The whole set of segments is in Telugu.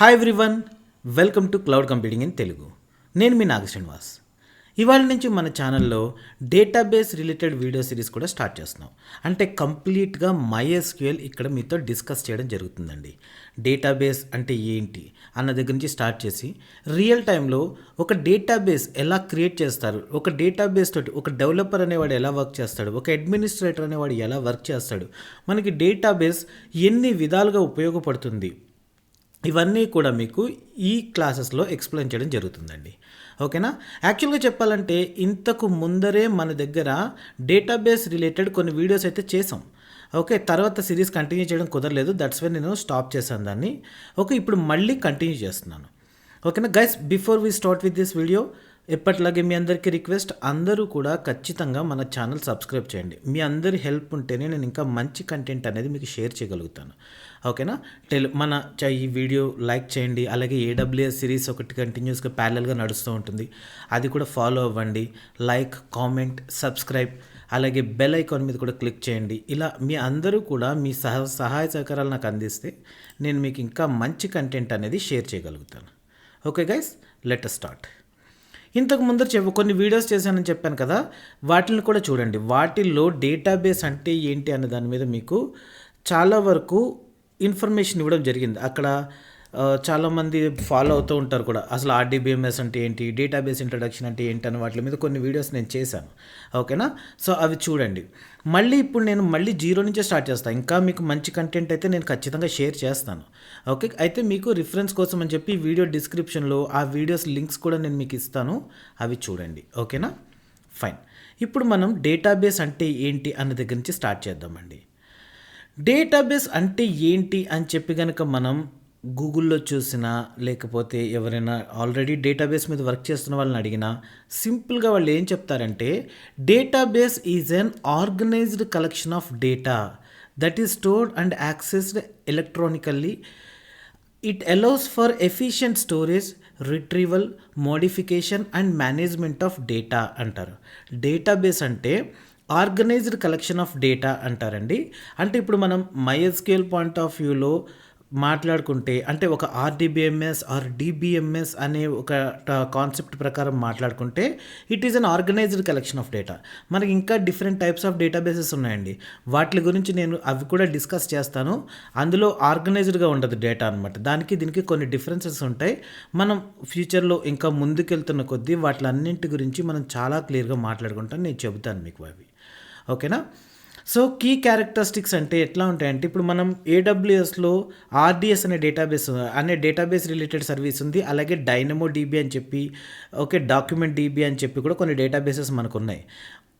Hi everyone welcome to cloud computing in Telugu నేను మీ నాగ శ్రీనివాస్. ఇవాళ నుంచి మన ఛానల్లో డేటాబేస్ రిలేటెడ్ వీడియో సిరీస్ కూడా స్టార్ట్ చేస్తున్నాం. అంటే కంప్లీట్గా మైఎస్క్యూఎల్ ఇక్కడ మీతో డిస్కస్ చేయడం జరుగుతుందండి. డేటాబేస్ అంటే ఏంటి అన్న దగ్గర నుంచి స్టార్ట్ చేసి రియల్ టైంలో ఒక డేటాబేస్ ఎలా క్రియేట్ చేస్తారు ఒక డేటాబేస్ తోటి ఒక డెవలపర్ అనేవాడు ఎలా వర్క్ చేస్తాడు ఒక అడ్మినిస్ట్రేటర్ అనేవాడు ఎలా వర్క్ చేస్తాడు మనకి డేటాబేస్ ఎన్ని విధాలుగా ఉపయోగపడుతుంది ఇవన్నీ కూడా మీకు ఈ క్లాసెస్లో ఎక్స్ప్లెయిన్ చేయడం జరుగుతుందండి. ఓకేనా? యాక్చువల్గా చెప్పాలంటే ఇంతకు ముందరే మన దగ్గర డేటాబేస్ రిలేటెడ్ కొన్ని వీడియోస్ అయితే చేసాం. ఓకే తర్వాత సిరీస్ కంటిన్యూ చేయడం కుదరలేదు. దట్స్ వే నేను స్టాప్ చేశాను దాన్ని. ఓకే ఇప్పుడు మళ్ళీ కంటిన్యూ చేస్తున్నాను. ఓకేనా? Guys before we start with this video ఎప్పట్లాగే మీ అందరికీ రిక్వెస్ట్ అందరూ కూడా ఖచ్చితంగా మన ఛానల్ సబ్స్క్రైబ్ చేయండి. మీ అందరి హెల్ప్ ఉంటేనే నేను ఇంకా మంచి కంటెంట్ అనేది మీకు షేర్ చేయగలుగుతాను. ఓకేనా? టెలి మన చ- ఈ వీడియో లైక్ చేయండి. అలాగే ఏడబ్ల్యూఎస్ సిరీస్ ఒకటి కంటిన్యూస్గా ప్యారల్గా నడుస్తూ ఉంటుంది. అది కూడా ఫాలో అవ్వండి. లైక్ కామెంట్ సబ్స్క్రైబ్ అలాగే బెల్ ఐకాన్ మీద కూడా క్లిక్ చేయండి. ఇలా మీ అందరూ కూడా మీ సహ సహాయ సహకారాలు నాకు అందిస్తే నేను మీకు ఇంకా మంచి కంటెంట్ అనేది షేర్ చేయగలుగుతాను. ఓకే గైస్ లెట్ స్టార్ట్ ఇంతకు ముందు చెప్ప కొన్ని వీడియోస్ చేశానని చెప్పాను కదా వాటిని కూడా చూడండి. వాటిల్లో డేటాబేస్ అంటే ఏంటి అనే దాని మీద మీకు చాలా వరకు ఇన్ఫర్మేషన్ ఇవ్వడం జరిగింది. అక్కడ చాలామంది ఫాలో అవుతూ ఉంటారు కూడా. అసలు ఆర్డీబీఎంఎస్ అంటే ఏంటి డేటాబేస్ ఇంట్రడక్షన్ అంటే ఏంటి అని వాటి మీద కొన్ని వీడియోస్ నేను చేశాను. ఓకేనా? సో అవి చూడండి. మళ్ళీ ఇప్పుడు నేను మళ్ళీ జీరో నుంచే స్టార్ట్ చేస్తాను ఇంకా మీకు మంచి కంటెంట్ అయితే నేను ఖచ్చితంగా షేర్ చేస్తాను. ఓకే? అయితే మీకు రిఫరెన్స్ కోసం అని చెప్పి వీడియో డిస్క్రిప్షన్లో ఆ వీడియోస్ లింక్స్ కూడా నేను మీకు ఇస్తాను. అవి చూడండి. ఓకేనా? ఫైన్ ఇప్పుడు మనం డేటాబేస్ అంటే ఏంటి అన్న దగ్గర నుంచి స్టార్ట్ చేద్దామండి. డేటాబేస్ అంటే ఏంటి అని చెప్పి కనుక మనం గూగుల్లో చూసినా లేకపోతే ఎవరైనా ఆల్రెడీ డేటాబేస్ మీద వర్క్ చేస్తున్న వాళ్ళని అడిగినా సింపుల్గా వాళ్ళు ఏం చెప్తారంటే database is an organised collection of data that is stored and accessed electronically. It allows for efficient storage retrieval modification and management of data అంటారు. డేటాబేస్ అంటే ఆర్గనైజ్డ్ కలెక్షన్ ఆఫ్ డేటా అంటారండి. అంటే ఇప్పుడు మనం మైఎస్కేల్ పాయింట్ ఆఫ్ వ్యూలో మాట్లాడుకుంటే అంటే ఒక ఆర్డిబిఎంఎస్ ఆర్ డిబిఎంఎస్ అనే ఒక కాన్సెప్ట్ ప్రకారం మాట్లాడుకుంటే it is an organised collection of data మనకి ఇంకా డిఫరెంట్ టైప్స్ ఆఫ్ డేటాబేసెస్ ఉన్నాయండి. వాటి గురించి నేను అవి కూడా డిస్కస్ చేస్తాను. అందులో ఆర్గనైజ్డ్గా ఉండదు డేటా అనమాట దానికి దీనికి కొన్ని డిఫరెన్సెస్ ఉంటాయి. మనం ఫ్యూచర్లో ఇంకా ముందుకెళ్తున్న కొద్దీ వాటిలన్నింటి గురించి మనం చాలా క్లియర్గా మాట్లాడుకుంటాను. నేను చెబుతాను మీకు అవి. ఓకేనా? సో కీ క్యారెక్టరిస్టిక్స్ అంటే ఎట్లా ఉంటాయంటే ఇప్పుడు మనం ఏడబ్ల్యూఎస్లో ఆర్డిఎస్ అనే డేటాబేస్ అనే డేటాబేస్ రిలేటెడ్ సర్వీస్ ఉంది అలాగే డైనమో డీబీ అని చెప్పి ఓకే డాక్యుమెంట్ డీబీ అని చెప్పి కూడా కొన్ని డేటాబేసెస్ మనకు ఉన్నాయి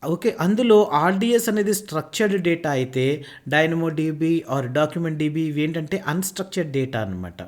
ఓకే అందులో ఆర్డిఎస్ అనేది స్ట్రక్చర్డ్ డేటా అయితే dynamo DB or document DB ఇవి ఏంటంటే అన్స్ట్రక్చర్డ్ డేటా అనమాట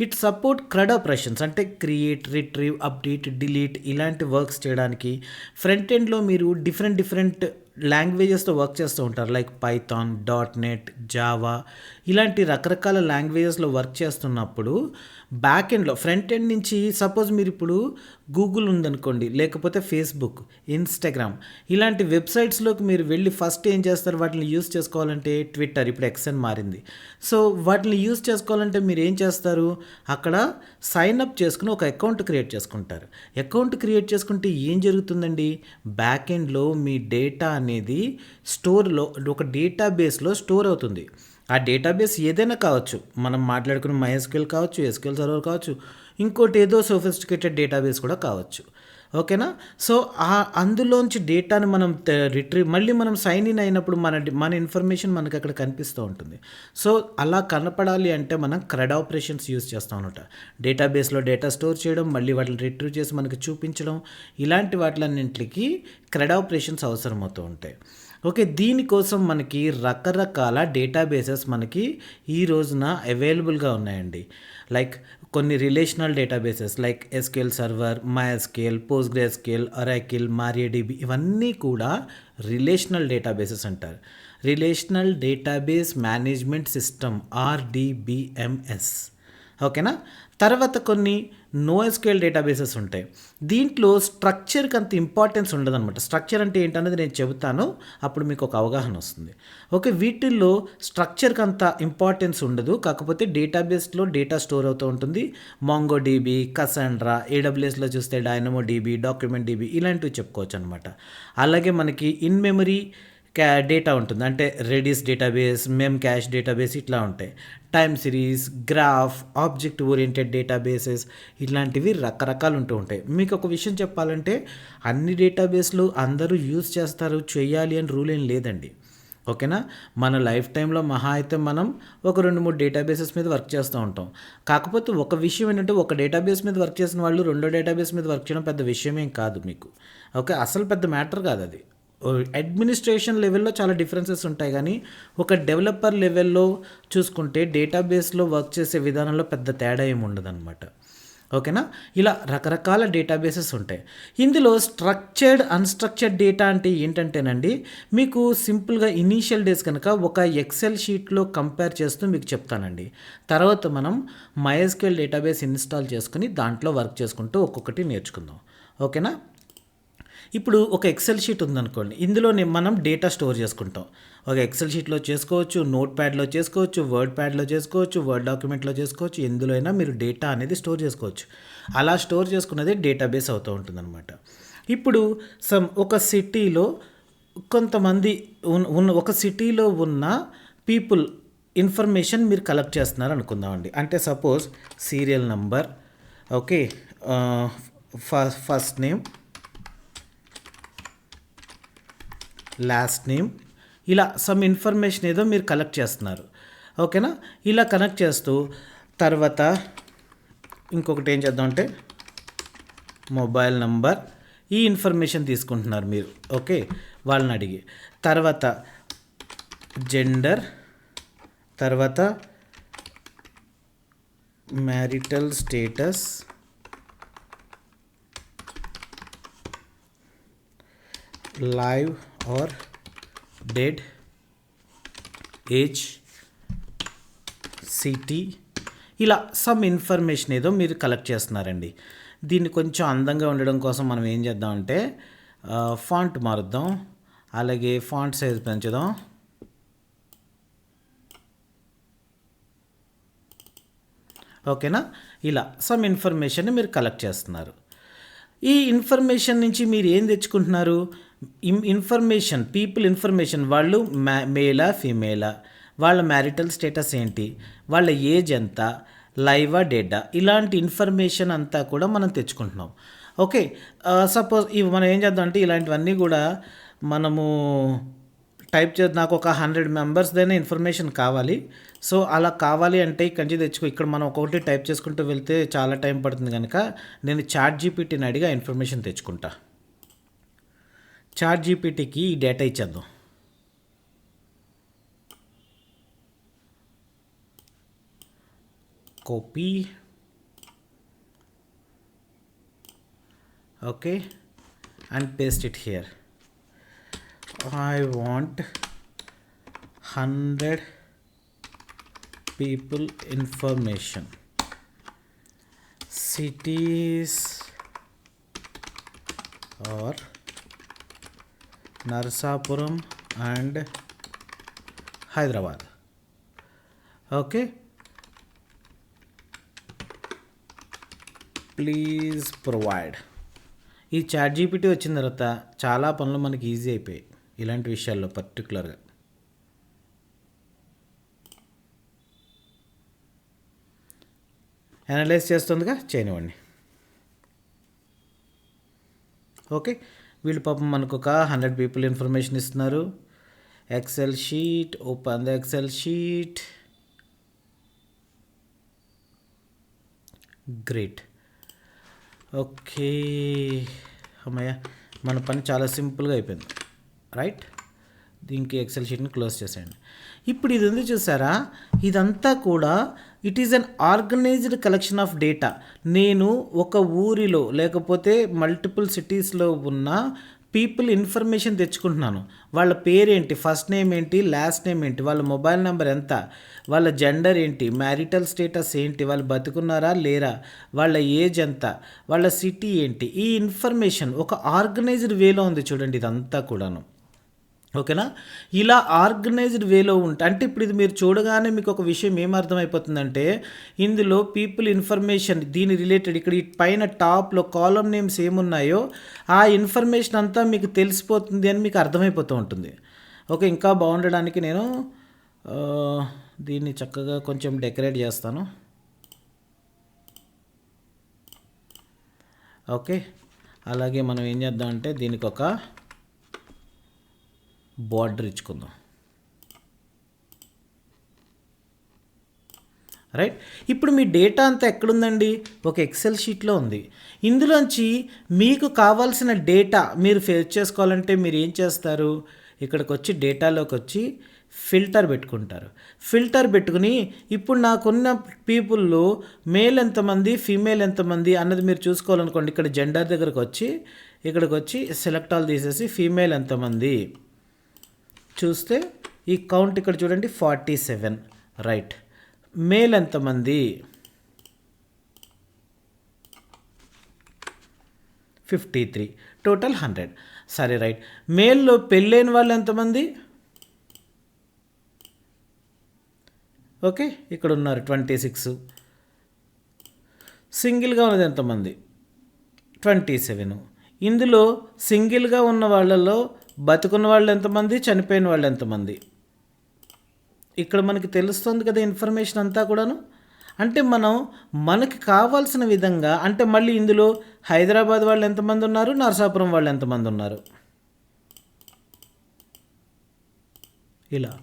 ఇట్ సపోర్ట్ క్రడ్ ఆపరేషన్స్ అంటే క్రియేట్ రిట్రీవ్ అప్డేట్ డిలీట్ ఇలాంటి వర్క్స్ చేయడానికి ఫ్రంట్ ఎండ్లో మీరు డిఫరెంట్ డిఫరెంట్ లాంగ్వేజెస్తో వర్క్ చేస్తూ ఉంటారు. Like Python dot net Java ఇలాంటి రకరకాల లాంగ్వేజెస్లో వర్క్ చేస్తున్నప్పుడు బ్యాక్ ఎండ్లో ఫ్రంట్ ఎండ్ నుంచి సపోజ్ మీరు ఇప్పుడు గూగుల్ ఉందనుకోండి లేకపోతే ఫేస్బుక్ ఇన్స్టాగ్రామ్ ఇలాంటి వెబ్సైట్స్లోకి మీరు వెళ్ళి ఫస్ట్ ఏం చేస్తారు? వాటిని యూస్ చేసుకోవాలంటే ట్విట్టర్ ఇప్పుడు ఎక్సన్ మారింది. సో వాటిని యూస్ చేసుకోవాలంటే మీరు ఏం చేస్తారు? అక్కడ సైన్ అప్ చేసుకుని ఒక అకౌంట్ క్రియేట్ చేసుకుంటారు. అకౌంట్ క్రియేట్ చేసుకుంటే ఏం జరుగుతుందండి? బ్యాక్ ఎండ్లో మీ డేటా అనేది స్టోర్లో ఒక డేటాబేస్లో స్టోర్ అవుతుంది. ఆ డేటాబేస్ ఏదైనా కావచ్చు మనం మాట్లాడుకున్న మైఎస్క్యూఎల్ కావచ్చు ఎస్క్యూఎల్ సర్వర్ కావచ్చు ఇంకోటి ఏదో సోఫిస్టికేటెడ్ డేటాబేస్ కూడా కావచ్చు. ఓకేనా? సో ఆ అందులోంచి డేటాని మనం రిట్రీవ్ మళ్ళీ మనం సైన్ ఇన్ అయినప్పుడు మన మన ఇన్ఫర్మేషన్ మనకి అక్కడ కనిపిస్తూ ఉంటుంది. సో అలా కనపడాలి అంటే మనం క్రెడ్ ఆపరేషన్స్ యూస్ చేస్తాం అనమాట డేటాబేస్లో డేటా స్టోర్ చేయడం మళ్ళీ వాటిని రిట్రీవ్ చేసి మనకి చూపించడం ఇలాంటి వాటిలన్నింటికి క్రెడ్ ఆపరేషన్స్ అవసరమవుతూ ఉంటాయి. ఓకే దీనికోసం మనకి రకరకాల డేటాబేసెస్ మనకి ఈ రోజున అవైలబుల్గా ఉన్నాయండి. లైక్ కొన్ని relational databases like SQL server MySQL PostgreSQL Oracle MariaDB ఇవన్నీ కూడా రిలేషనల్ డేటాబేసెస్ అంటారు. Relational database management system RDBMS ఓకేనా? తర్వాత కొన్ని నోఎస్క్యూఎల్ డేటాబేసెస్ ఉంటాయి. దీంట్లో స్ట్రక్చర్కి అంత ఇంపార్టెన్స్ ఉండదన్నమాట. స్ట్రక్చర్ అంటే ఏంటనేది నేను చెబుతాను. అప్పుడు మీకు ఒక అవగాహన వస్తుంది. ఓకే వీటిల్లో స్ట్రక్చర్కి అంత ఇంపార్టెన్స్ ఉండదు. కాకపోతే డేటాబేస్లో డేటా స్టోర్ అవుతూ ఉంటుంది. మాంగో డీబీ కసాండ్రా ఏడబ్ల్యూఎస్లో చూస్తే డైనమో డీబీ డాక్యుమెంట్ డీబీ ఇలాంటివి చెప్పుకోవచ్చు అనమాట అలాగే మనకి ఇన్ మెమరీ క్యా డేటా ఉంటుంది. అంటే Redis database Memcache database ఇట్లా ఉంటాయి. Time series graph object oriented databases ఇలాంటివి రకరకాలు ఉంటూ ఉంటాయి. మీకు ఒక విషయం చెప్పాలంటే అన్ని డేటాబేస్లు అందరూ యూజ్ చేస్తారు చేయాలి అని రూల్ ఏం లేదండి. ఓకేనా? మన లైఫ్ టైంలో మహా అయితే మనం ఒక రెండు మూడు డేటాబేసెస్ మీద వర్క్ చేస్తూ ఉంటాం. కాకపోతే ఒక విషయం ఏంటంటే ఒక డేటాబేస్ మీద వర్క్ చేసిన వాళ్ళు రెండో డేటాబేస్ మీద వర్క్ చేయడం పెద్ద విషయమేం కాదు మీకు. ఓకే? అసలు పెద్ద మ్యాటర్ కాదు అది. అడ్మినిస్ట్రేషన్ లెవెల్లో చాలా డిఫరెన్సెస్ ఉంటాయి కానీ ఒక డెవలపర్ లెవెల్లో చూసుకుంటే డేటాబేస్లో వర్క్ చేసే విధానంలో పెద్ద తేడా ఏమి ఉండదన్నమాట. ఓకేనా? ఇలా రకరకాల డేటాబేసెస్ ఉంటాయి. ఇందులో స్ట్రక్చర్డ్ అన్స్ట్రక్చర్డ్ డేటా అంటే ఏంటంటేనండి మీకు సింపుల్గా ఇనీషియల్ డేస్ కనుక ఒక ఎక్సెల్ షీట్లో కంపేర్ చేస్తూ మీకు చెప్తానండి. తర్వాత మనం మైఎస్క్యూఎల్ డేటాబేస్ ఇన్స్టాల్ చేసుకుని దాంట్లో వర్క్ చేసుకుంటూ ఒక్కొక్కటి నేర్చుకుందాం. ఓకేనా? ఇప్పుడు ఒక ఎక్సెల్ షీట్ ఉందనుకోండి ఇందులోనే మనం డేటా స్టోర్ చేసుకుంటాం. ఒక ఎక్సెల్ షీట్లో చేసుకోవచ్చు నోట్ ప్యాడ్లో చేసుకోవచ్చు వర్డ్ ప్యాడ్లో చేసుకోవచ్చు వర్డ్ డాక్యుమెంట్లో చేసుకోవచ్చు ఎందులో అయినా మీరు డేటా అనేది స్టోర్ చేసుకోవచ్చు. అలా స్టోర్ చేసుకున్నది డేటాబేస్ అవుతూ ఉంటుందన్నమాట. ఇప్పుడు సమ్ ఒక సిటీలో కొంతమంది ఉన్న ఒక సిటీలో ఉన్న పీపుల్ ఇన్ఫర్మేషన్ మీరు కలెక్ట్ చేస్తున్నారు అనుకుందామండి. అంటే suppose serial number okay first name last name ఇలా సమ్ ఇన్ఫర్మేషన్ ఏదో మీరు కలెక్ట్ చేస్తున్నారు. ఓకేనా ఇలా కనెక్ట్ చేస్తూ తర్వాత ఇంకొకటి ఏం చేద్దామంటే మొబైల్ నంబర్ ఈ ఇన్ఫర్మేషన్ తీసుకుంటున్నారు మీరు. ఓకే వాళ్ళని అడిగి. తర్వాత జెండర్ తర్వాత marital status live or dead age city ఇలా సమ్ ఇన్ఫర్మేషన్ ఏదో మీరు కలెక్ట్ చేస్తున్నారండి. దీన్ని కొంచెం అందంగా ఉండడం కోసం మనం ఏం చేద్దామంటే ఫాంట్ మారుద్దాం. అలాగే ఫాంట్ సైజ్ పెంచుదాం. ఓకేనా ఇలా సమ్ ఇన్ఫర్మేషన్ మీరు కలెక్ట్ చేస్తున్నారు. ఈ ఇన్ఫర్మేషన్ నుంచి మీరు ఏం తెచ్చుకుంటున్నారు? ఇన్ఫర్మేషన్ పీపుల్ ఇన్ఫర్మేషన్ వాళ్ళు మ్యా మేలా ఫీమేలా వాళ్ళ మ్యారిటల్ స్టేటస్ ఏంటి వాళ్ళ ఏజ్ ఎంత లైవా డేటా ఇలాంటి ఇన్ఫర్మేషన్ అంతా కూడా మనం తెచ్చుకుంటున్నాం. ఓకే సపోజ్ ఇవి మనం ఏం చేద్దాం అంటే ఇలాంటివన్నీ కూడా మనము టైప్ చేసి నాకు ఒక హండ్రెడ్ మెంబర్స్దైనా ఇన్ఫర్మేషన్ కావాలి. సో అలా కావాలి అంటే ఇక్కడి నుంచి తెచ్చుకో. ఇక్కడ మనం ఒక్కొక్కటి టైప్ చేసుకుంటూ వెళ్తే చాలా టైం పడుతుంది కనుక నేను చాట్ జీపీటీని అడిగి ఆ ఇన్ఫర్మేషన్ తెచ్చుకుంటా. చాట్ జీపీటీకి ఈ డేటా ఇచ్చేద్దాం copy okay and paste it here I want 100 people information. Cities or Narsapuram and Hyderabad. Okay? Please provide. ఈ చాట్ జీపీటీ వచ్చిన తర్వాత చాలా పనులు మనకి ఈజీ అయిపోయాయి ఇలాంటి విషయాల్లో పర్టికులర్గా. అనలైజ్ చేస్తుందిగా? చేయనివ్వండి. ఓకే? వీళ్ళు పాపం మనకు ఒక హండ్రెడ్ పీపుల్ ఇన్ఫర్మేషన్ ఇస్తున్నారు. Excel sheet open the Excel sheet great okay అమ్మయ్య మన పని చాలా సింపుల్గా అయిపోయింది. రైట్ దీనికి ఎక్సెల్ షీట్ని క్లోజ్ చేసేయండి. ఇప్పుడు ఇది ఉంది చూసారా? ఇదంతా కూడా it is unorganized collection of data నేను ఒక ఊరిలో లేకపోతే మల్టిపుల్ సిటీస్లో ఉన్న పీపుల్ ఇన్ఫర్మేషన్ తెచ్చుకుంటున్నాను. వాళ్ళ పేరేంటి? ఫస్ట్ నేమ్ ఏంటి? లాస్ట్ నేమ్ ఏంటి? వాళ్ళ మొబైల్ నెంబర్ ఎంత? వాళ్ళ జెండర్ ఏంటి? మ్యారిటల్ స్టేటస్ ఏంటి? వాళ్ళు బతుకున్నారా? లేరా? వాళ్ళ ఏజ్ ఎంత? వాళ్ళ సిటీ ఏంటి? ఈ ఇన్ఫర్మేషన్ ఒక ఆర్గనైజ్డ్ వేలో ఉంది చూడండి ఇదంతా కూడాను. ఓకేనా? ఇలా ఆర్గనైజ్డ్ వేలో ఉంటాయి అంటే ఇప్పుడు ఇది మీరు చూడగానే మీకు ఒక విషయం ఏమర్థమైపోతుందంటే అర్థమైపోతుందంటే ఇందులో పీపుల్ ఇన్ఫర్మేషన్ దీని రిలేటెడ్ ఇక్కడ పైన టాప్లో కాలం నేమ్స్ ఏమున్నాయో ఆ ఇన్ఫర్మేషన్ అంతా మీకు తెలిసిపోతుంది అని మీకు అర్థమైపోతూ ఉంటుంది. ఓకే ఇంకా బాగుండడానికి నేను దీన్ని చక్కగా కొంచెం డెకరేట్ చేస్తాను. ఓకే అలాగే మనం ఏం చేద్దాం అంటే దీనికి ఒక బార్డర్ ఇచ్చుకుందాం. రైట్ ఇప్పుడు మీ డేటా అంతా ఎక్కడుందండి? ఒక ఎక్సెల్ షీట్లో ఉంది. ఇందులోంచి మీకు కావాల్సిన డేటా మీరు ఫేస్ చేసుకోవాలంటే మీరు ఏం చేస్తారు? ఇక్కడికి వచ్చి డేటాలోకి వచ్చి ఫిల్టర్ పెట్టుకుంటారు. ఫిల్టర్ పెట్టుకుని ఇప్పుడు నాకున్న పీపుల్లో మేల్ ఎంతమంది ఫీమేల్ ఎంతమంది అన్నది మీరు చూసుకోవాలనుకోండి. ఇక్కడ జెండర్ దగ్గరకు వచ్చి ఇక్కడికి వచ్చి సెలెక్ట్ ఆల్ తీసేసి ఫీమేల్ ఎంతమంది? చూస్తే ఈ కౌంట్ ఇక్కడ చూడండి ఫార్టీ సెవెన్ రైట్ మేల్ ఎంతమంది? ఫిఫ్టీ త్రీ టోటల్ హండ్రెడ్ సరే రైట్ మేల్లో పెళ్ళైన వాళ్ళు ఎంతమంది? ఓకే ఇక్కడ ఉన్నారు ట్వంటీ సిక్స్ సింగిల్గా ఉన్నది ఎంతమంది? ట్వంటీ సెవెన్ ఇందులో సింగిల్గా ఉన్న వాళ్ళలో బతుకున్న వాళ్ళు ఎంతమంది చనిపోయిన వాళ్ళు ఎంతమంది? ఇక్కడ మనకి తెలుస్తుంది కదా ఇన్ఫర్మేషన్ అంతా కూడాను. అంటే మనం మనకి కావాల్సిన విధంగా అంటే మళ్ళీ ఇందులో హైదరాబాద్ వాళ్ళు ఎంతమంది ఉన్నారు నరసాపురం వాళ్ళు ఎంతమంది ఉన్నారు? ఇలా.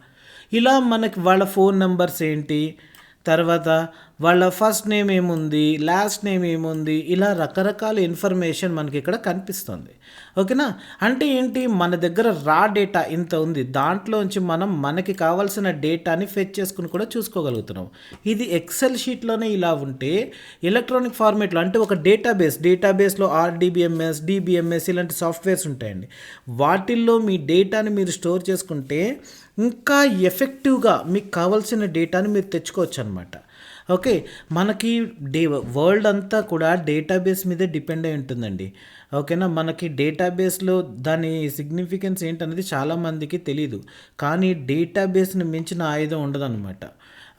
ఇలా మనకి వాళ్ళ ఫోన్ నెంబర్స్ ఏంటి? తర్వాత వాళ్ళ ఫస్ట్ నేమ్ ఏముంది లాస్ట్ నేమ్ ఏముంది ఇలా రకరకాల ఇన్ఫర్మేషన్ మనకి ఇక్కడ కనిపిస్తుంది. ఓకేనా? అంటే ఏంటి? మన దగ్గర రా డేటా ఇంత ఉంది. దాంట్లోంచి మనం మనకి కావాల్సిన డేటాని ఫెచ్ చేసుకుని కూడా చూసుకోగలుగుతున్నాం. ఇది ఎక్సెల్ షీట్లోనే ఇలా ఉంటే ఎలక్ట్రానిక్ ఫార్మేట్లో అంటే ఒక డేటాబేస్ డేటాబేస్లో ఆర్డీబీఎంఎస్ డిబిఎంఎస్ ఇలాంటి సాఫ్ట్వేర్స్ ఉంటాయండి. వాటిల్లో మీ డేటాని మీరు స్టోర్ చేసుకుంటే ఇంకా ఎఫెక్టివ్గా మీకు కావాల్సిన డేటాని మీరు తెచ్చుకోవచ్చు అనమాట ఓకే మనకి డే వరల్డ్ అంతా కూడా డేటాబేస్ మీదే డిపెండ్ అయి ఉంటుందండి. ఓకేనా? మనకి డేటాబేస్లో దాని సిగ్నిఫికెన్స్ ఏంటనేది చాలామందికి తెలియదు కానీ డేటాబేస్ని మించిన ఆయుధం ఉండదన్నమాట.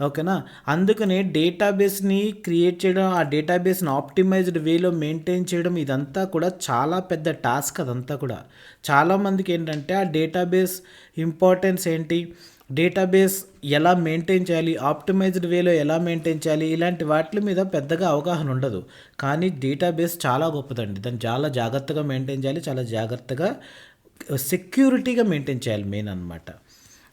ఓకేనా? అందుకనే డేటాబేస్ని క్రియేట్ చేయడం ఆ డేటాబేస్ని ఆప్టిమైజ్డ్ వేలో మెయింటైన్ చేయడం ఇదంతా కూడా చాలా పెద్ద టాస్క్ అదంతా కూడా. చాలామందికి ఏంటంటే ఆ డేటాబేస్ ఇంపార్టెన్స్ ఏంటి? డేటాబేస్ ఎలా మెయింటైన్ చేయాలి ఆప్టిమైజ్డ్ వేలో ఎలా మెయింటైన్ చేయాలి ఇలాంటి వాటి మీద పెద్దగా అవగాహన ఉండదు. కానీ డేటాబేస్ చాలా గొప్పదండి. దాన్ని చాలా జాగ్రత్తగా మెయింటైన్ చేయాలి చాలా జాగ్రత్తగా సెక్యూరిటీగా మెయింటైన్ చేయాలి మెయిన్ అనమాట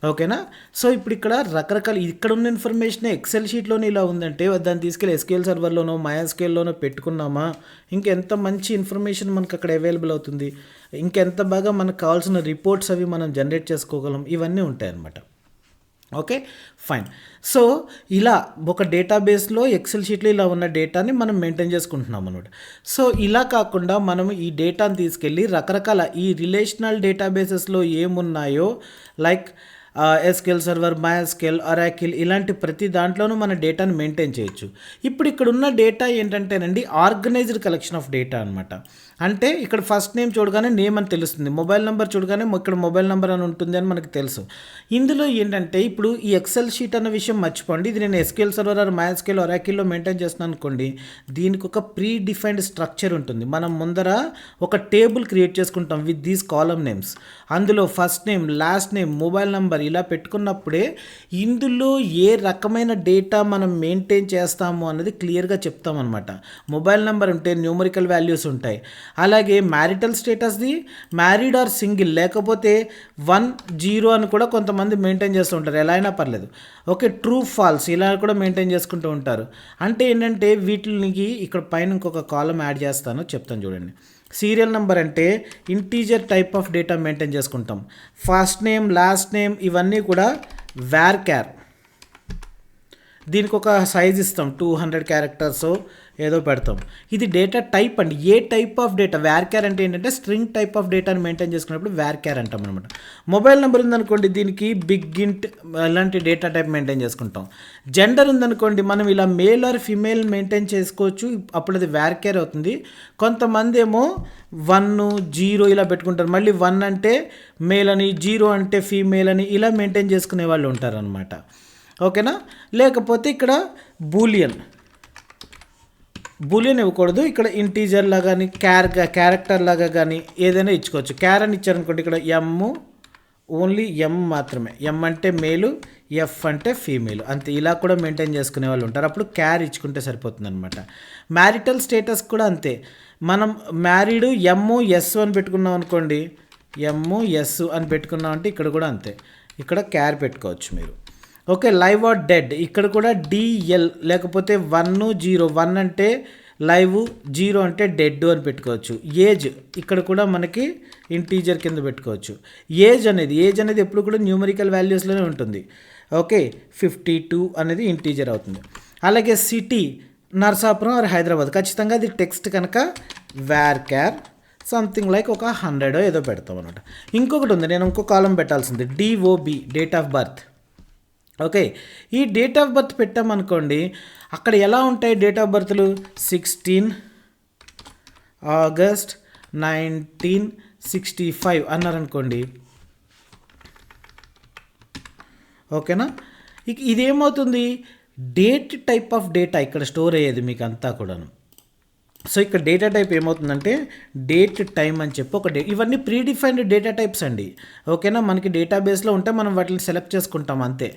ఓకేనా? సో ఇప్పుడు ఇక్కడ రకరకాల ఇక్కడ ఉన్న ఇన్ఫర్మేషన్ ఎక్సెల్ షీట్లోనే ఇలా ఉందంటే దాన్ని తీసుకెళ్ళి ఎస్కేఎల్ సర్వర్లోనో మయాస్కేల్లోనో పెట్టుకున్నామా? ఇంకెంత మంచి ఇన్ఫర్మేషన్ మనకు అక్కడ అవైలబుల్ అవుతుంది? ఇంకెంత బాగా మనకు కావాల్సిన రిపోర్ట్స్ అవి మనం జనరేట్ చేసుకోగలం? ఇవన్నీ ఉంటాయన్నమాట. ఓకే? ఫైన్ సో ఇలా ఒక డేటాబేస్లో ఎక్సెల్ షీట్లో ఇలా ఉన్న డేటాని మనం మెయింటైన్ చేసుకుంటున్నాం అనమాట సో ఇలా కాకుండా మనం ఈ డేటాని తీసుకెళ్ళి రకరకాల ఈ రిలేషనల్ డేటాబేసెస్లో ఏమున్నాయో like SQL server MySQL Oracle ఇలాంటి ప్రతి దాంట్లోనూ మన డేటాను మెయింటైన్ చేయొచ్చు. ఇప్పుడు ఇక్కడ ఉన్న డేటా ఏంటంటేనండి ఆర్గనైజ్డ్ కలెక్షన్ ఆఫ్ డేటా అనమాట అంటే ఇక్కడ ఫస్ట్ నేమ్ చూడగానే నేమ్ అని తెలుస్తుంది. మొబైల్ నెంబర్ చూడగానే ఇక్కడ మొబైల్ నెంబర్ అని ఉంటుంది అని మనకు తెలుసు. ఇందులో ఏంటంటే ఇప్పుడు ఈ ఎక్సెల్ షీట్ అన్న విషయం మర్చిపోండి. ఇది నేను ఎస్కేల్ సర్వర్ ఆర్ మ్యాస్కేల్ ఒరాకిల్లో మెయింటైన్ చేస్తున్నాను అనుకోండి. దీనికి ఒక ప్రీ డిఫైన్డ్ స్ట్రక్చర్ ఉంటుంది. మనం ముందర ఒక టేబుల్ క్రియేట్ చేసుకుంటాం విత్ దీస్ కాలమ్ నేమ్స్ అందులో first name last name mobile number ఇలా పెట్టుకున్నప్పుడే ఇందులో ఏ రకమైన డేటా మనం మెయింటైన్ చేస్తాము అన్నది క్లియర్గా చెప్తామన్నమాట. మొబైల్ నెంబర్ ఉంటే న్యూమరికల్ వాల్యూస్ ఉంటాయి. అలాగే మ్యారిటల్ స్టేటస్ది మ్యారీడ్ ఆర్ సింగిల్ లేకపోతే వన్ జీరో అని కూడా కొంతమంది మెయింటైన్ చేస్తూ ఉంటారు. ఎలా అయినా పర్లేదు. ఓకే ట్రూ ఫాల్స్ ఇలా కూడా మెయింటైన్ చేసుకుంటూ ఉంటారు. అంటే ఏంటంటే వీటికి ఇక్కడ పైన ఇంకొక కాలం యాడ్ చేస్తాను చెప్తాను చూడండి. సీరియల్ నెంబర్ అంటే integer type of data maintain చేసుకుంటాం. ఫస్ట్ నేమ్ లాస్ట్ నేమ్ ఇవన్నీ కూడా వ్యార్ క్యార్ దీనికి ఒక సైజ్ ఇస్తాం టూ హండ్రెడ్ క్యారెక్టర్స్ ఏదో పెడతాం. ఇది డేటా టైప్ అండి. A type of data var అంటే ఏంటంటే స్ట్రింగ్ టైప్ ఆఫ్ డేటాని మెయింటైన్ చేసుకున్నప్పుడు వ్యార్ అంటాం అనమాట మొబైల్ నెంబర్ ఉందనుకోండి దీనికి బిగ్ ఇంట్ ఇలాంటి డేటా టైప్ మెయింటైన్ చేసుకుంటాం. జెండర్ ఉందనుకోండి మనం ఇలా మేల్ ఆర్ ఫిమేల్ మెయింటైన్ చేసుకోవచ్చు. అప్పుడు అది వ్యార్ అవుతుంది. కొంతమంది ఏమో వన్ జీరో ఇలా పెట్టుకుంటారు. మళ్ళీ వన్ అంటే మేల్ అని జీరో అంటే ఫీమేల్ అని ఇలా మెయింటైన్ చేసుకునే వాళ్ళు ఉంటారనమాట ఓకేనా లేకపోతే ఇక్కడ బూలియన్ బులియన్ ఇవ్వకూడదు. ఇక్కడ ఇంటీజర్లా కానీ క్యార్ క్యారెక్టర్లాగా కానీ ఏదైనా ఇచ్చుకోవచ్చు. క్యార్ అని ఇచ్చారనుకోండి ఇక్కడ ఎమ్ ఓన్లీ ఎం మాత్రమే. ఎం అంటే మేలు ఎఫ్ అంటే ఫీమేల్ అంతే ఇలా కూడా మెయింటైన్ చేసుకునే వాళ్ళు ఉంటారు. అప్పుడు క్యార్ ఇచ్చుకుంటే సరిపోతుంది అనమాట మ్యారిటల్ స్టేటస్ కూడా అంతే. మనం మ్యారీడ్ ఎమ్ము ఎస్ అని పెట్టుకున్నాం అనుకోండి ఎమ్ ఎస్ అని పెట్టుకున్నాం అంటే ఇక్కడ కూడా అంతే. ఇక్కడ క్యార్ పెట్టుకోవచ్చు మీరు. Okay live or dead. ఇక్కడ కూడా డిఎల్ లేకపోతే వన్ జీరో వన్ అంటే లైవ్ జీరో అంటే డెడ్ అని పెట్టుకోవచ్చు. ఏజ్ ఇక్కడ కూడా మనకి ఇంటీజర్ కింద పెట్టుకోవచ్చు. ఏజ్ అనేది ఏజ్ అనేది ఎప్పుడు కూడా న్యూమరికల్ వాల్యూస్లోనే ఉంటుంది. ఓకే ఫిఫ్టీ టూ అనేది ఇంటీజర్ అవుతుంది. అలాగే సిటీ నర్సాపురం ఆర్ హైదరాబాద్. ఖచ్చితంగా అది టెక్స్ట్ కనుక వేర్ క్యార్ సంథింగ్ లైక్ ఒక హండ్రెడ్ ఏదో పెడతాం అనమాట ఇంకొకటి ఉంది నేను ఇంకో కాలం పెట్టాల్సింది. DOB date of birth okay ఈ డేట్ ఆఫ్ బర్త్ పెట్టామనుకోండి అక్కడ ఎలా ఉంటాయి date of బర్త్లు? Sixteen August nineteen sixty five అన్నారనుకోండి. ఓకేనా? ఇక ఇదేమవుతుంది? డేట్ టైప్ ఆఫ్ డేటా ఇక్కడ స్టోర్ అయ్యేది మీకు అంతా కూడాను. సో ఇక్కడ డేటా టైప్ ఏమవుతుందంటే డేట్ టైం అని చెప్పి ఒక డే ఇవన్నీ ప్రీ డిఫైన్డ్ డేటా టైప్స్ అండి. ఓకేనా? మనకి డేటాబేస్లో ఉంటే మనం వాటిని సెలెక్ట్ చేసుకుంటాం అంతే.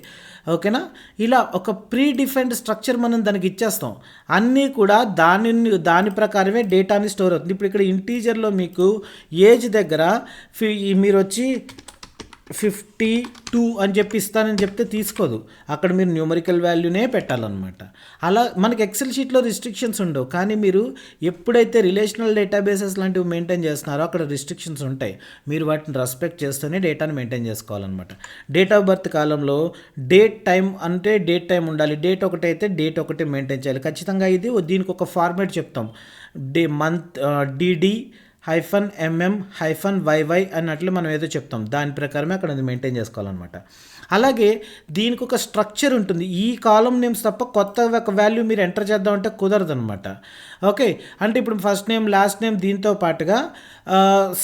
ఓకేనా? ఇలా ఒక ప్రీ డిఫైన్డ్ స్ట్రక్చర్ మనం దానికి ఇచ్చేస్తాం. అన్నీ కూడా దాని దాని ప్రకారమే డేటాని స్టోర్ అవుతుంది. ఇప్పుడు ఇక్కడ ఇంటీజర్లో మీకు ఏజ్ దగ్గర ఫీ మీరు వచ్చి ఫిఫ్టీ టూ అని చెప్పి ఇస్తానని చెప్తే తీసుకోదు. అక్కడ మీరు న్యూమరికల్ వాల్యూనే పెట్టాలన్నమాట. అలా మనకి ఎక్సెల్ షీట్లో రిస్ట్రిక్షన్స్ ఉండవు. కానీ మీరు ఎప్పుడైతే రిలేషనల్ డేటాబేసెస్ లాంటివి మెయింటైన్ చేస్తున్నారో అక్కడ రిస్ట్రిక్షన్స్ ఉంటాయి. మీరు వాటిని రెస్పెక్ట్ చేస్తూనే డేటాను మెయింటైన్ చేసుకోవాలన్నమాట. డేట్ ఆఫ్ బర్త్ కాలంలో డేట్ టైం అంటే డేట్ టైం ఉండాలి. డేట్ ఒకటైతే డేట్ ఒకటి మెయింటైన్ చేయాలి. ఖచ్చితంగా ఇది దీనికి ఒక ఫార్మేట్ చెప్తాం. Day month DD hyphen MM hyphen YY అన్నట్లు మనం ఏదో చెప్తాం. దాని ప్రకారమే అక్కడ మెయింటైన్ చేసుకోవాలన్నమాట. అలాగే దీనికి ఒక స్ట్రక్చర్ ఉంటుంది. ఈ కాలం నేమ్స్ తప్ప కొత్త ఒక వాల్యూ మీరు ఎంటర్ చేద్దామంటే కుదరదు అనమాట ఓకే? అంటే ఇప్పుడు ఫస్ట్ నేమ్ లాస్ట్ నేమ్ దీంతో పాటుగా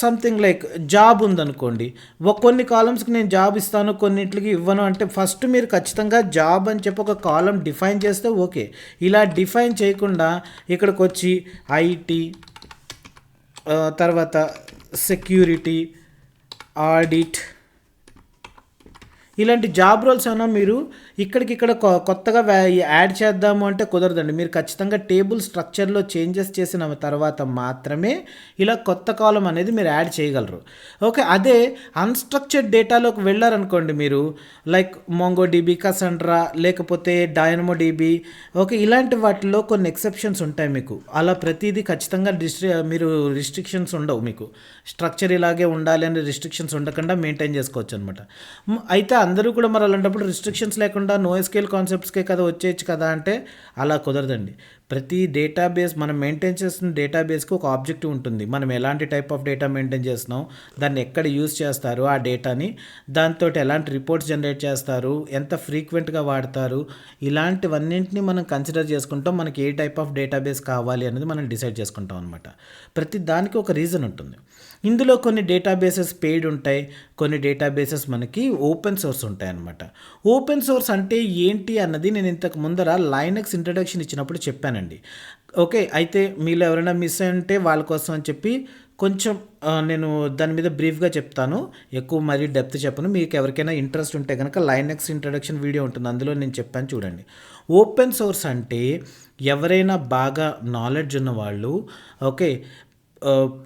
సంథింగ్ లైక్ జాబ్ ఉందనుకోండి. ఒక కొన్ని కాలమ్స్కి నేను జాబ్ ఇస్తాను కొన్నింటికి ఇవ్వను అంటే ఫస్ట్ మీరు ఖచ్చితంగా జాబ్ అని చెప్పి ఒక కాలం డిఫైన్ చేస్తే ఓకే. ఇలా డిఫైన్ చేయకుండా ఇక్కడికి వచ్చి ఐటీ తర్వాత సెక్యూరిటీ ఆడిట్. ఇలాంటి జాబ్ రోల్స్ ఏమైనా మీరు ఇక్కడికిక్కడ కొ- కొత్తగా యాడ్ చేద్దాము అంటే కుదరదండి. మీరు ఖచ్చితంగా టేబుల్ స్ట్రక్చర్లో చేంజెస్ చేసిన తర్వాత మాత్రమే ఇలా కొత్త కాలం అనేది మీరు యాడ్ చేయగలరు. ఓకే అదే అన్స్ట్రక్చర్డ్ డేటాలోకి వెళ్ళారనుకోండి మీరు లైక్ మోంగో డీబీ కసండ్రా లేకపోతే డైనమో డీబీ ఓకే ఇలాంటి వాటిలో కొన్ని ఎక్సెప్షన్స్ ఉంటాయి మీకు. అలా ప్రతిదీ ఖచ్చితంగా డిస్ట్రి మీరు రిస్ట్రిక్షన్స్ ఉండవు మీకు. స్ట్రక్చర్ ఇలాగే ఉండాలి అనే రిస్ట్రిక్షన్స్ ఉండకుండా మెయింటైన్ చేసుకోవచ్చు అనమాట అయితే అందరూ కూడా మరి అలాంటప్పుడు రిస్ట్రిక్షన్స్ లేకుండా కాకుండా నో స్కేల్ కాన్సెప్ట్స్కే కదా వచ్చేయచ్చు కదా అంటే అలా కుదరదండి. ప్రతి డేటాబేస్ మనం మెయింటైన్ చేస్తున్న డేటాబేస్కి ఒక ఆబ్జెక్టివ్ ఉంటుంది. మనం ఎలాంటి టైప్ ఆఫ్ డేటా మెయింటైన్ చేస్తున్నాం దాన్ని ఎక్కడ యూజ్ చేస్తారు ఆ డేటాని దాంతో ఎలాంటి రిపోర్ట్స్ జనరేట్ చేస్తారు ఎంత ఫ్రీక్వెంట్గా వాడతారు ఇలాంటివన్నింటినీ మనం కన్సిడర్ చేసుకుంటాం. మనకి ఏ టైప్ ఆఫ్ డేటాబేస్ కావాలి అనేది మనం డిసైడ్ చేసుకుంటాం అనమాట ప్రతి దానికి ఒక రీజన్ ఉంటుంది. ఇందులో కొన్ని డేటాబేసెస్ పెయిడ్ ఉంటాయి కొన్ని డేటాబేసెస్ మనకి ఓపెన్ సోర్స్ ఉంటాయి అన్నమాట. ఓపెన్ సోర్స్ అంటే ఏంటి అన్నది నేను ఇంతకు ముందర లైనక్స్ ఇంట్రడక్షన్ ఇచ్చినప్పుడు చెప్పానండి. ఓకే అయితే మీలో ఎవరైనా మిస్ అంటే వాళ్ళ కోసం అని చెప్పి కొంచెం నేను దాని మీద బ్రీఫ్గా చెప్తాను. ఎక్కువ మరీ డెప్త్ చెప్పను. మీకు ఎవరికైనా ఇంట్రెస్ట్ ఉంటే కనుక లైనక్స్ ఇంట్రడక్షన్ వీడియో ఉంటుంది. అందులో నేను చెప్పాను చూడండి. ఓపెన్ సోర్స్ అంటే ఎవరైనా బాగా నాలెడ్జ్ ఉన్న వాళ్ళు ఓకే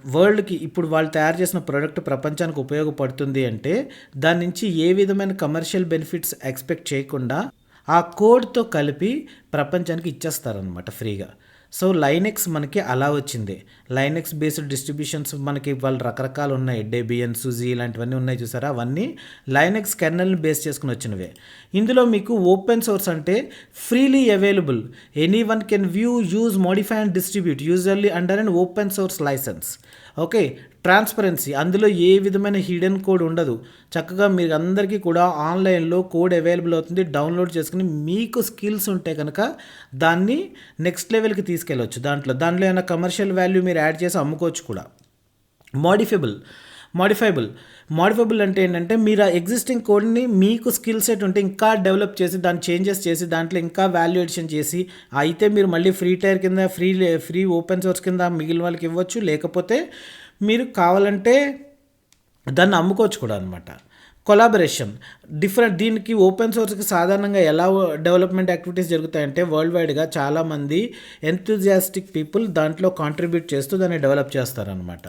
వరల్డ్కి ఇప్పుడు వాళ్ళు తయారు చేసిన ప్రోడక్ట్ ప్రపంచానికి ఉపయోగపడుతుంది అంటే దాని నుంచి ఏ విధమైన కమర్షియల్ బెనిఫిట్స్ ఎక్స్పెక్ట్ చేయకుండా ఆ కోడ్తో కలిపి ప్రపంచానికి ఇచ్చేస్తారనమాట ఫ్రీగా. సో లైనెక్స్ మనకి అలా వచ్చింది. లైనెక్స్ బేస్డ్ డిస్ట్రిబ్యూషన్స్ మనకి వాళ్ళు రకరకాలు ఉన్నాయి. డెబియన్ సుజీ ఇలాంటివన్నీ ఉన్నాయి చూసారా? అవన్నీ లైనెక్స్ కెర్నల్ని బేస్ చేసుకుని వచ్చినవే. ఇందులో మీకు ఓపెన్ సోర్స్ అంటే freely available anyone can view use modify and distribute usually under and open source license okay transparency అందులో ఏ విధమైన హిడెన్ కోడ్ ఉండదు. చక్కగా మీరు అందరికీ కూడా ఆన్లైన్లో కోడ్ అవైలబుల్ అవుతుంది. డౌన్లోడ్ చేసుకుని మీకు స్కిల్స్ ఉంటే కనుక దాన్ని నెక్స్ట్ లెవెల్కి తీసుకెళ్ళవచ్చు దాంట్లో. దాంట్లో ఏమైనా కమర్షియల్ వాల్యూ మీరు యాడ్ చేసి అమ్ముకోవచ్చు కూడా. Modifiable modifiable. మాడిఫైబుల్ అంటే ఏంటంటే మీరు ఆ ఎగ్జిస్టింగ్ కోడ్ని మీకు స్కిల్ సెట్ ఉంటే ఇంకా డెవలప్ చేసి దాన్ని చేంజెస్ చేసి దాంట్లో ఇంకా వాల్యుయేషన్ చేసి అయితే మీరు మళ్ళీ ఫ్రీ టైర్ కింద ఫ్రీ ఫ్రీ ఓపెన్ సోర్స్ కింద మిగిలిన వాళ్ళకి ఇవ్వచ్చు. లేకపోతే మీరు కావాలంటే దాన్ని అమ్ముకోవచ్చు కూడా అనమాట కొలాబరేషన్ డిఫరెంట్ దీనికి ఓపెన్ సోర్స్కి సాధారణంగా ఎలా డెవలప్మెంట్ యాక్టివిటీస్ జరుగుతాయంటే వరల్డ్ వైడ్గా చాలామంది ఎంతూజియాస్టిక్ పీపుల్ దాంట్లో కాంట్రిబ్యూట్ చేస్తూ దాన్ని డెవలప్ చేస్తారనమాట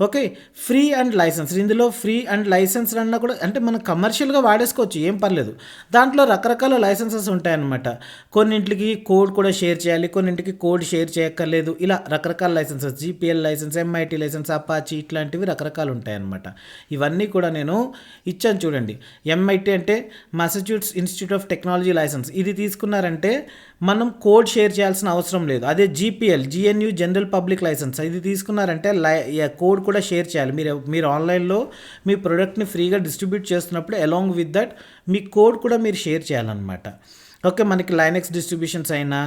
ఓకే ఫ్రీ అండ్ లైసెన్స్. ఇందులో ఫ్రీ అండ్ లైసెన్స్ అన్నా కూడా అంటే మనం కమర్షియల్గా వాడేసుకోవచ్చు ఏం పర్లేదు. దాంట్లో రకరకాల లైసెన్సెస్ ఉంటాయన్నమాట. కొన్నింటికి కోడ్ కూడా షేర్ చేయాలి కొన్నింటికి కోడ్ షేర్ చేయక్కర్లేదు. ఇలా రకరకాల licenses GPL license MIT license Apache ఇట్లాంటివి రకరకాలు ఉంటాయన్నమాట. ఇవన్నీ కూడా నేను ఇచ్చాను చూడండి. ఎంఐటీ అంటే Massachusetts Institute of Technology license ఇది తీసుకున్నారంటే మనం కోడ్ షేర్ చేయాల్సిన అవసరం లేదు. అదే GPL GNU general public license ఇది తీసుకున్నారంటే లై కోడ్ కూడా షేర్ చేయాలి. మీరు మీరు ఆన్లైన్లో మీ ప్రోడక్ట్ని ఫ్రీగా డిస్ట్రిబ్యూట్ చేస్తున్నప్పుడు అలాంగ్ విత్ దట్ మీ కోడ్ కూడా మీరు షేర్ చేయాలన్నమాట. ఓకే మనకి లైనెక్స్ డిస్ట్రిబ్యూషన్స్ అయినా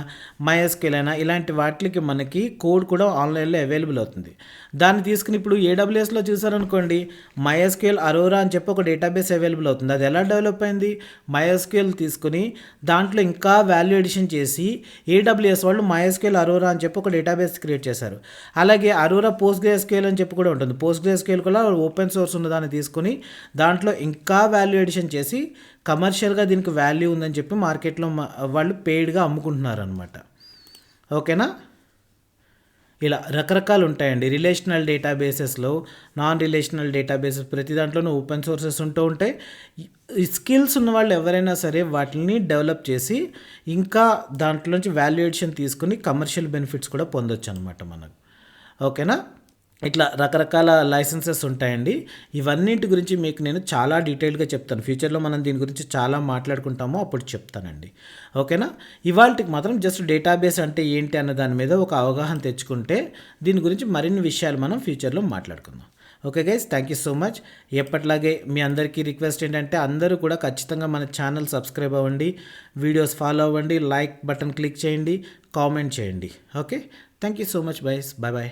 మైఎస్కేల్ అయినా ఇలాంటి వాటికి మనకి కోడ్ కూడా ఆన్లైన్లో అవైలబుల్ అవుతుంది. దాన్ని తీసుకుని ఇప్పుడు ఏడబ్ల్యూఎస్లో చూసారనుకోండి మైఎస్కేల్ అరోరా అని చెప్పి ఒక డేటాబేస్ అవైలబుల్ అవుతుంది. అది ఎలా డెవలప్ అయింది? మైఎస్కేల్ తీసుకుని దాంట్లో ఇంకా వాల్యూ ఎడిషన్ చేసి ఏడబ్ల్యూఎస్ వాళ్ళు మైఎస్కేల్ అరోరా అని చెప్పి ఒక డేటాబేస్ క్రియేట్ చేశారు. అలాగే అరోరా పోస్ట్ గ్రేస్కేల్ అని చెప్పి కూడా ఉంటుంది. పోస్ట్ గ్రేస్కేల్ కూడా ఓపెన్ సోర్స్ ఉన్న దాన్ని తీసుకుని దాంట్లో ఇంకా వాల్యూ ఎడిషన్ చేసి కమర్షియల్గా దీనికి వాల్యూ ఉందని చెప్పి మార్కెట్లో వాళ్ళు పెయిడ్గా అమ్ముకుంటున్నారు అనమాట ఓకేనా? ఇలా రకరకాలు ఉంటాయండి. రిలేషనల్ డేటాబేసెస్లో నాన్ రిలేషనల్ డేటాబేసెస్ ప్రతి దాంట్లోనూ ఓపెన్ సోర్సెస్ ఉంటూ ఉంటాయి. స్కిల్స్ ఉన్న వాళ్ళు ఎవరైనా సరే వాటిని డెవలప్ చేసి ఇంకా దాంట్లోంచి వాల్యుయేషన్ తీసుకుని కమర్షియల్ బెనిఫిట్స్ కూడా పొందొచ్చు అనమాట మనకు. ఓకేనా? ఇట్లా రకరకాల లైసెన్సెస్ ఉంటాయండి. ఇవన్నింటి గురించి మీకు నేను చాలా డీటెయిల్గా చెప్తాను. ఫ్యూచర్లో మనం దీని గురించి చాలా మాట్లాడుకుంటామో అప్పుడు చెప్తానండి. ఓకేనా? ఇవాళకి మాత్రం జస్ట్ డేటాబేస్ అంటే ఏంటి అన్న దాని మీద ఒక అవగాహన తెచ్చుకుంటే దీని గురించి మరిన్ని విషయాలు మనం ఫ్యూచర్లో మాట్లాడుకుందాం. Okay guys thank you so much. ఎప్పట్లాగే మీ అందరికీ రిక్వెస్ట్ ఏంటంటే అందరూ కూడా ఖచ్చితంగా మన ఛానల్ సబ్స్క్రైబ్ అవ్వండి. వీడియోస్ ఫాలో అవ్వండి. లైక్ బటన్ క్లిక్ చేయండి. కామెంట్ చేయండి. Okay? Thank you so much byes. Bye bye.